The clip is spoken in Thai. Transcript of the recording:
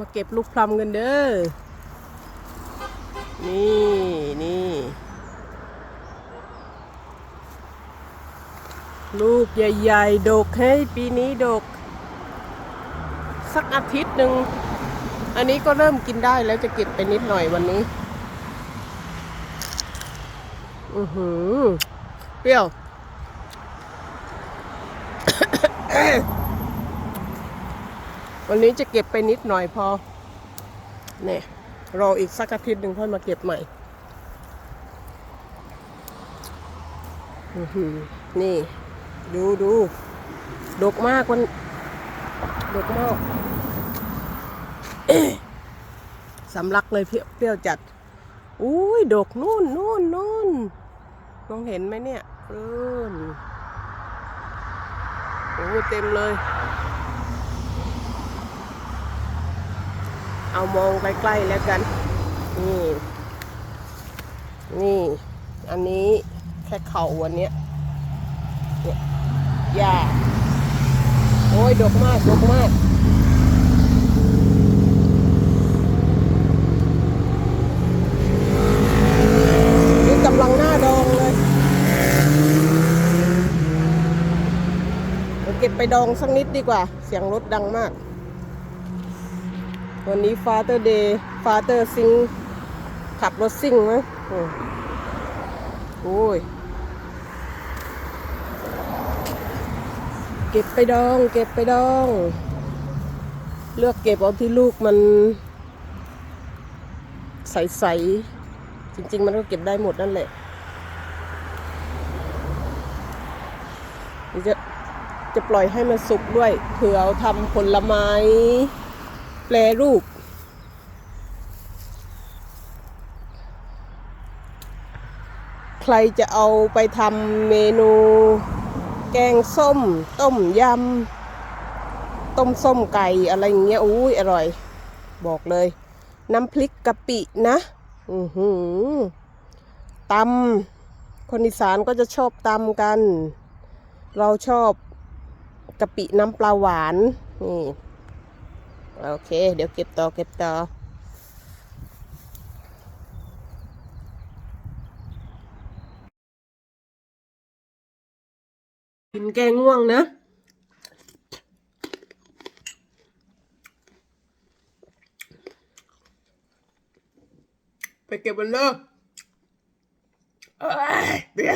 มาเก็บลูกพลัมกันเด้อ นี่นี่ลูกใหญ่ๆ ดกให้ปีนี้ดก สักอาทิตย์หนึ่ง อันนี้ก็เริ่มกินได้แล้วจะเก็บไปนิดหน่อยวันนี้ อือหือ เปรี้ยว วันนี้จะเก็บไปนิดหน่อยพอ เนี่ยรออีกสักอาทิตย์หนึ่งค่อยมาเก็บใหม่ นี่ ดูดูดกมากมันดกมากสำลักเลยเปรี้ยวเปรี้ยวจัด อุ้ยดกนู่นนู่นนู่นมองเห็นไหมเนี่ยเออโอ้เต็มเลย เอามองใกล้ๆแล้วกัน นี่ นี่ อันนี้แค่เข่าวันนี้ยเนี่ยหญ้าโอ้ย ดกมาก ดกมากนี่กำลังหน้าดองเลยเก็บไปดองสักนิดดีกว่า เสียงรถดังมาก วันนี้ฟาเตอร์เดย์ฟาเตอร์ซิงขับรถซิ่งมั้งอืมโอ้ย เก็บไปดอง เก็บไปดอง เลือกเก็บเอาที่ลูกมัน ใส ๆ จริง ๆ มันก็เก็บได้หมดนั่นแหละจะจะปล่อยให้มันสุกด้วย เผื่อเอาทำผลไม้ แปรรูป ใครจะเอาไปทำเมนู แกงส้ม ต้มยำ ต้มส้มไก่อะไรอย่างเงี้ยอุ้ยอร่อย บอกเลย น้ำพริกกะปินะ อือหือตำคนอีสานก็จะชอบตำกัน เราชอบกะปิน้ำปลาหวานนี่ โอเค เดี๋ยวเก็บต่อเก็บต่อกินแกงง่วงนะ ไปเก็บมันเลยเอ้ยเดี๋ย